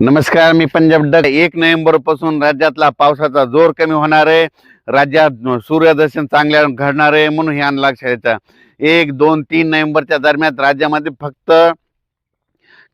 नमस्कार मी पंजाब डग एक नोव्हेंबरपासून राज्यातला पावसाचा जोर कमी होणार आहे. राज्यात सूर्यदर्शन चांगल्या घडणार आहे म्हणून हे लक्षात येतं एक दोन तीन नोव्हेंबरच्या दरम्यान राज्यामध्ये फक्त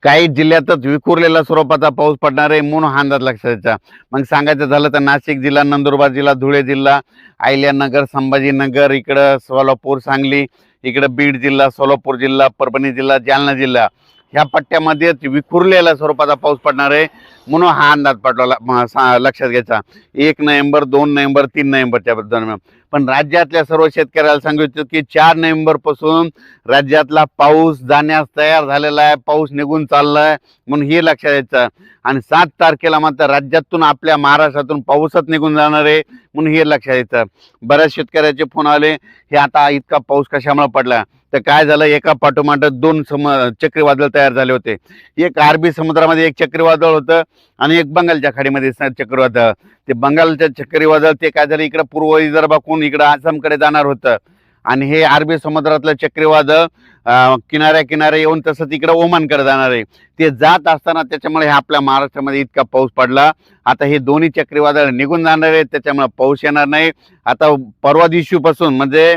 काही जिल्ह्यातच विखुरलेला स्वरूपाचा पाऊस पडणार आहे म्हणून हा अंदाज लक्षात यायचा मग सांगायचं झालं तर नाशिक जिल्हा नंदुरबार जिल्हा धुळे जिल्हा अहिल्यानगर संभाजीनगर इकडं सोलापूर सांगली इकडं बीड जिल्हा सोलापूर जिल्हा परभणी जिल्हा जालना जिल्हा. ह्या पट्ट्यामध्ये विखुरलेल्या स्वरूपाचा पाऊस पडणार आहे. म्हणून हा अंदाज पाठवला सा- लक्षात घ्यायचा. एक नोव्हेंबर दोन नोव्हेंबर तीन नोव्हेंबरच्या दरम्यान. पण राज्यातल्या सर्व शेतकऱ्याला सांगितलं की चार नोव्हेंबरपासून राज्यातला पाऊस जाण्यास तयार झालेला आहे. पाऊस निघून चाललाय म्हणून हे लक्षात यायचं. आणि सात तारखेला मात्र राज्यातून आपल्या महाराष्ट्रातून पाऊसच निघून जाणार आहे म्हणून हे लक्षात यायचं. बऱ्याच शेतकऱ्याचे फोन आले हे आता इतका पाऊस कशामुळे पडला? तर काय झालं? एका पाठोमाठ दोन सम चक्रीवादळ तयार झाले होते. एक अरबी समुद्रामध्ये एक चक्रीवादळ होतं. आणि एक बंगालच्या खाडीमध्ये चक्रीवादळ ते बंगालच्या चक्रीवादळ ते काय झालं इकडं पूर्व विदर्भाकून इकडं आसामकडे जाणार होतं. आणि हे अरबी समुद्रातलं चक्रीवादळ किनाऱ्या किनाऱ्या येऊन तसंच तिकडं ओमानकडे जाणार आहे. ते जात असताना त्याच्यामुळे हे आपल्या महाराष्ट्रामध्ये इतका पाऊस पडला. आता हे दोन्ही चक्रीवादळ निघून जाणार आहेत त्याच्यामुळे पाऊस येणार नाही. आता परवा दिवशीपासून म्हणजे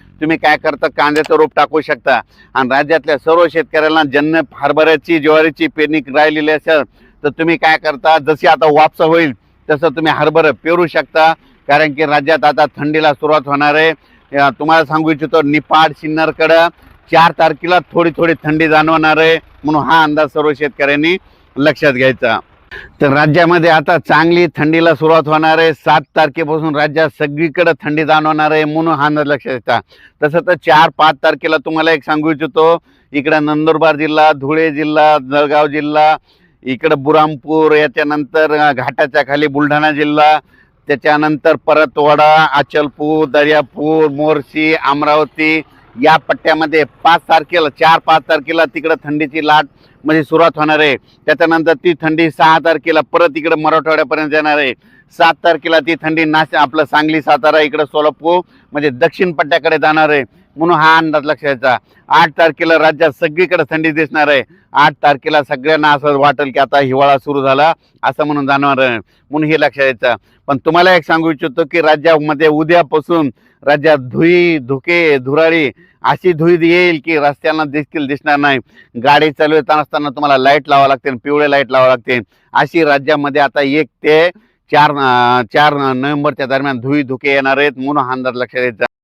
तुम्ही काय करता? कांद्याचं रोप टाकू शकता. आणि राज्यातल्या सर्व शेतकऱ्यांना जन्न हरभऱ्याची ज्वारीची पेरणी राहिलेली असेल तर तुम्ही काय करता? जशी आता वापसा होईल तसं तुम्ही हरभरं पेरू शकता. कारण की राज्यात आता थंडीला सुरुवात होणार आहे. तुम्हाला सांगू इच्छितो निपाड सिन्नरकडं चार तारखेला थोडी थोडी थंडी जाणवणार आहे. म्हणून हा अंदाज सर्व शेतकऱ्यांनी लक्षात घ्यायचा. तर राज्यामध्ये आता चांगली थंडीला सुरुवात होणार आहे. सात तारखेपासून राज्यात सगळीकडे थंडी जाणवणार आहे म्हणून हा अंदाज लक्षात घ्यायचा तसं तर चार पाच तारखेला तुम्हाला एक सांगू इच्छितो. इकडं नंदुरबार जिल्हा धुळे जिल्हा जळगाव जिल्हा इकडं बुरामपूर याच्यानंतर घाटाच्या खाली बुलढाणा जिल्हा त्याच्यानंतर परतवाडा अचलपूर दर्यापूर मोर्शी अमरावती या पट्ट्यामध्ये पाच तारखेला चार पाच तारखेला तिकडं थंडीची लाट म्हणजे सुरुवात होणार आहे. त्याच्यानंतर ती थंडी सहा तारखेला परत इकडं मराठवाड्यापर्यंत येणार आहे. सात तारखेला ती थंडी नाश आपलं सांगली सातारा इकडं सोलापूर म्हणजे दक्षिण पट्ट्याकडे जाणार आहे. म्हणून हा अंदाज लक्षात घ्यायचा आठ तारखेला राज्यात सगळीकडे थंडी दिसणार आहे. आठ तारखेला सगळ्यांना असं वाटेल की आता हिवाळा सुरू झाला असं म्हणून जाणवणार आहे. म्हणून हे लक्षात यायचं पण तुम्हाला एक सांगू इच्छितो की राज्यामध्ये उद्यापासून राज्यात धुई धुके धुराळी अशी धुई येईल की रस्त्यांना देखील दिसणार नाही. गाडी चालवत असताना तुम्हाला लाइट लावा लागते पिवळे लाइट लावा लागते अशी राज्यामध्ये आता एक ते चार चार नोव्हेंबरच्या दरम्यान धुई धुके येणार आहेत म्हणून हा अंदाज लक्षात यायचा